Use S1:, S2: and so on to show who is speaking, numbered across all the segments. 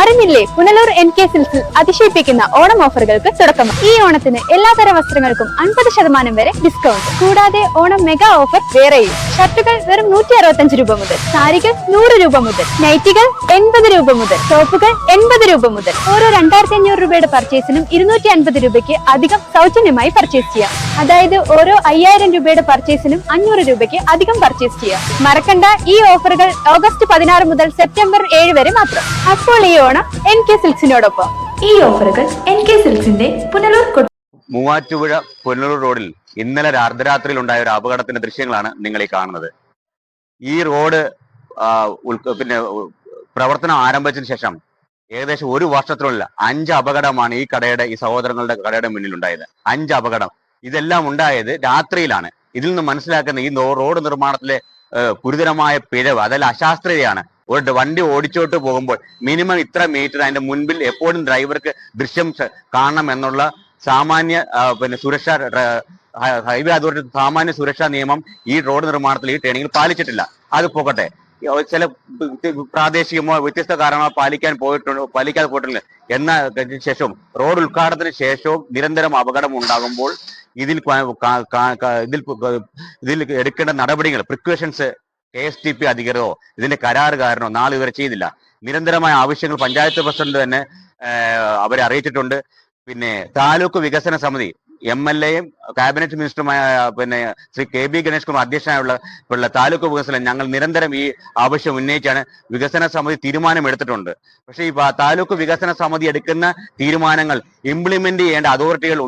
S1: അറിഞ്ഞില്ലേ? Punalur N K സിൽസിൽ അതിശയിപ്പിക്കുന്ന ഓണം ഓഫറുകൾക്ക് തുടക്കം ഈ ഓണത്തിന് എല്ലാതര വസ്ത്രങ്ങൾക്കും അൻപത് ശതമാനം വരെ ഡിസ്കൗണ്ട് കൂടാതെ ഓണം മെഗാ ഓഫർ വേറെയും. ഷർട്ടുകൾ വെറും നൂറ്റി അറുപത്തഞ്ച് രൂപ മുതൽ സാരികൾ നൂറ് രൂപ മുതൽ നൈറ്റികൾ എൺപത് രൂപ മുതൽ ടോപ്പുകൾ എൺപത് രൂപ മുതൽ. ഓരോ രണ്ടായിരത്തി അഞ്ഞൂറ് രൂപയുടെ പർച്ചേസിനും ഇരുന്നൂറ്റി അൻപത് രൂപയ്ക്ക് അധികം സൗജന്യമായി പർച്ചേസ് ചെയ്യാം. അതായത് ഓരോ അയ്യായിരം രൂപയുടെ പർച്ചേസിനും അഞ്ഞൂറ് രൂപയ്ക്ക് അധികം പർച്ചേസ് ചെയ്യാം. മറക്കണ്ട ഈ ഓഫറുകൾ ഓഗസ്റ്റ് പതിനാറ് മുതൽ സെപ്റ്റംബർ ഏഴ് വരെ മാത്രം. അപ്പോൾ ഈ ഓണം സിൽക്സിനോടൊപ്പം
S2: ഈ ഓഫറുകൾ എൻ കെ സിൽക്സിന്റെ പുനലൂർ
S3: മൂവാറ്റുപുഴ പുനലൂർ റോഡിൽ ഇന്നലെ അർദ്ധരാത്രിയിൽ ഉണ്ടായ ഒരു അപകടത്തിന്റെ ദൃശ്യങ്ങളാണ് നിങ്ങൾ ഈ കാണുന്നത്. ഈ റോഡ് പിന്നെ പ്രവർത്തനം ആരംഭിച്ചതിന് ശേഷം ഏകദേശം ഒരു വർഷത്തിലുള്ള അഞ്ച് അപകടമാണ് ഈ കടയുടെ ഈ സഹോദരങ്ങളുടെ കടയുടെ മുന്നിൽ ഉണ്ടായത് അഞ്ച് അപകടം. ഇതെല്ലാം ഉണ്ടായത് രാത്രിയിലാണ്. ഇതിൽ നിന്ന് മനസ്സിലാക്കുന്ന ഈ റോഡ് നിർമ്മാണത്തിലെ ഗുരുതരമായ പിഴവ് അതെല്ലാം അശാസ്ത്രീയതയാണ് ഒരു വണ്ടി ഓടിച്ചോട്ട് പോകുമ്പോൾ മിനിമം ഇത്ര മീറ്റർ അതിന്റെ മുൻപിൽ എപ്പോഴും ഡ്രൈവർക്ക് ദൃശ്യം കാണണം എന്നുള്ള സാമാന്യ പിന്നെ സുരക്ഷാ ഹൈവേ അതോറിറ്റി സാമാന്യ സുരക്ഷാ നിയമം ഈ റോഡ് നിർമ്മാണത്തിൽ ഈ ട്രെയിനിങ്ങിൽ പാലിച്ചിട്ടില്ല. അത് പോകട്ടെ. ചില പ്രാദേശികമോ വ്യത്യസ്ത കാരണങ്ങളോ പാലിക്കാൻ പോയിട്ടുണ്ട് പാലിക്കാതെ പോയിട്ടില്ല. എന്ന ശേഷവും റോഡ് ഉദ്ഘാടനത്തിന് ശേഷവും നിരന്തരം അപകടം ഉണ്ടാകുമ്പോൾ ഇതിൽ ഇതിൽ ഇതിൽ എടുക്കേണ്ട നടപടികൾ precautions K S T P അധികൃതരോ ഇതിന്റെ കരാറുകാരനോ നാളെ ഇവരെ ചെയ്തില്ല നിരന്തരമായ ആവശ്യങ്ങൾ പഞ്ചായത്ത് പ്രസിഡന്റ് തന്നെ അവരെ അറിയിച്ചിട്ടുണ്ട്. പിന്നെ താലൂക്ക് വികസന സമിതി എം എൽ എയും ക്യാബിനറ്റ് മിനിസ്റ്ററുമായ പിന്നെ ശ്രീ കെ ബി ഗണേഷ് കുമാർ അധ്യക്ഷനായുള്ള ഉള്ള താലൂക്ക് വികസനം ഞങ്ങൾ നിരന്തരം ഈ ആവശ്യം ഉന്നയിച്ചാണ്. വികസന സമിതി തീരുമാനം എടുത്തിട്ടുണ്ട്. പക്ഷേ ഈ താലൂക്ക് വികസന സമിതി എടുക്കുന്ന തീരുമാനങ്ങൾ ഇംപ്ലിമെന്റ് ചെയ്യേണ്ട അതോറിറ്റികൾ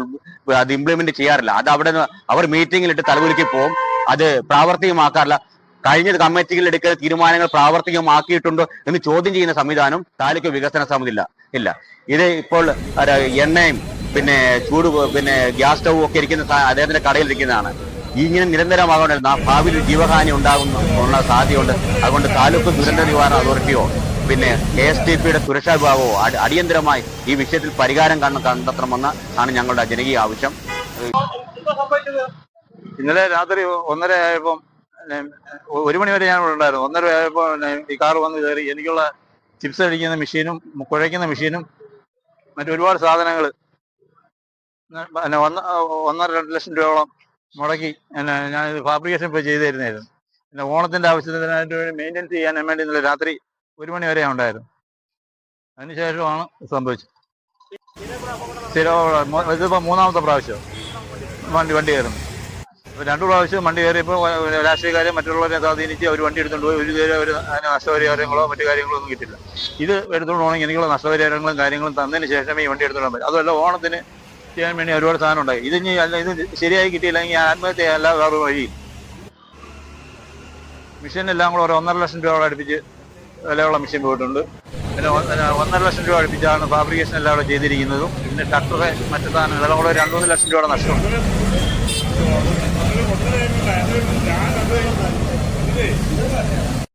S3: അത് ഇംപ്ലിമെന്റ് ചെയ്യാറില്ല. അത് അവിടെ അവർ മീറ്റിംഗിലിട്ട് തലകുലുക്കി പോകും അത് പ്രാവർത്തികമാക്കാറില്ല. കഴിഞ്ഞ കമ്മിറ്റികൾ എടുക്കുന്ന തീരുമാനങ്ങൾ പ്രാവർത്തികമാക്കിയിട്ടുണ്ടോ എന്ന് ചോദ്യം ചെയ്യുന്ന സംവിധാനം താലൂക്ക് വികസന സമിതി ഇല്ല. ഇല്ല. ഇത് ഇപ്പോൾ എണ്ണയും പിന്നെ ചൂട് പിന്നെ ഗ്യാസ് സ്റ്റൗവും ഒക്കെ ഇരിക്കുന്ന അദ്ദേഹത്തിന്റെ കടയിൽ ഇരിക്കുന്നതാണ് ഇങ്ങനെ നിരന്തരമാകേണ്ടത് നാ- ഭാവിയിൽ ജീവഹാനി ഉണ്ടാകുന്ന സാധ്യതയുണ്ട്. അതുകൊണ്ട് താലൂക്ക് ദുരന്ത നിവാരണ അതോറിറ്റിയോ പിന്നെ കെ എസ് ടി പിയുടെ സുരക്ഷാ വിഭാഗമോ അടി- അടിയന്തരമായി ഈ വിഷയത്തിൽ പരിഹാരം കണ്ടെത്തണമെന്ന് ആണ് ഞങ്ങളുടെ ജനകീയ ആവശ്യം.
S4: ഇന്നലെ രാത്രി ഒന്നര ആയപ്പം ഒരു മണി വരെ ഞാൻ ഇവിടെ ഉണ്ടായിരുന്നു. ഒന്നര ആയപ്പോൾ ഈ കാർ വന്ന് കയറി എനിക്കുള്ള ചിപ്സ് അടിക്കുന്ന മെഷീനും കുഴയ്ക്കുന്ന മെഷീനും മറ്റൊരുപാട് സാധനങ്ങൾ ഒന്ന് ഒന്നര രണ്ട് ലക്ഷം രൂപയോളം മുടക്കി പിന്നെ ഞാൻ ഫാബ്രിക്കേഷൻ ഇപ്പോൾ ചെയ്തു തരുന്നതായിരുന്നു പിന്നെ ഓണത്തിന്റെ ആവശ്യത്തിനായിട്ട് വേണ്ടി മെയിന്റെനൻസ് ചെയ്യാൻ വേണ്ടി ഇന്നലെ രാത്രി ഒരു മണി വരെ ഞാൻ ഉണ്ടായിരുന്നു. അതിനുശേഷമാണ് സംഭവിച്ചത്. സ്ഥിരം ഇതിപ്പോൾ മൂന്നാമത്തെ പ്രാവശ്യം. വണ്ടി വണ്ടി കയറുന്നു. രണ്ടു പ്രാവശ്യം വണ്ടി കയറിയപ്പോൾ രാഷ്ട്രീയക്കാരെ മറ്റുള്ളവരെ സ്വാധീനിച്ച് അവർ വണ്ടി എടുത്തുകൊണ്ട് പോയി. ഒരു ഇതുവരെ ഒരു നഷ്ടപരിഹാരങ്ങളോ മറ്റു കാര്യങ്ങളോ ഒന്നും കിട്ടില്ല ഇത് എടുത്തുകൊണ്ട് പോകണമെങ്കിൽ എനിക്കുള്ള നഷ്ടപരിഹാരങ്ങളും കാര്യങ്ങളും തന്നതിന് ശേഷമേ ഈ വണ്ടി എടുത്തുകൊണ്ട് പറ്റും. അതുമല്ല ഓണത്തിന് ചെയ്യാൻ വേണ്ടി ഒരുപാട് സാധനം ഉണ്ടായി. ഇത് ഇനി അല്ല ഇത് ശരിയായി കിട്ടിയില്ലെങ്കിൽ ആത്മഹത്യ അല്ല വേറെ വഴി. മിഷൻ എല്ലാം കൂടെ ഒരു ഒന്നര ലക്ഷം രൂപ അടുപ്പിച്ച് വിലയുള്ള മിഷൻ പോയിട്ടുണ്ട്. പിന്നെ ഒന്നര ലക്ഷം രൂപ അടുപ്പിച്ചാണ് ഫാബ്രിക്കേഷൻ എല്ലാം അവിടെ ചെയ്തിരിക്കുന്നതും. പിന്നെ ട്രക്ടറെ മറ്റു സാധനം എല്ലാം കൂടെ രണ്ടു മൂന്ന് ലക്ഷം രൂപയുടെ നഷ്ടമുണ്ട്. Còn đây là nơi.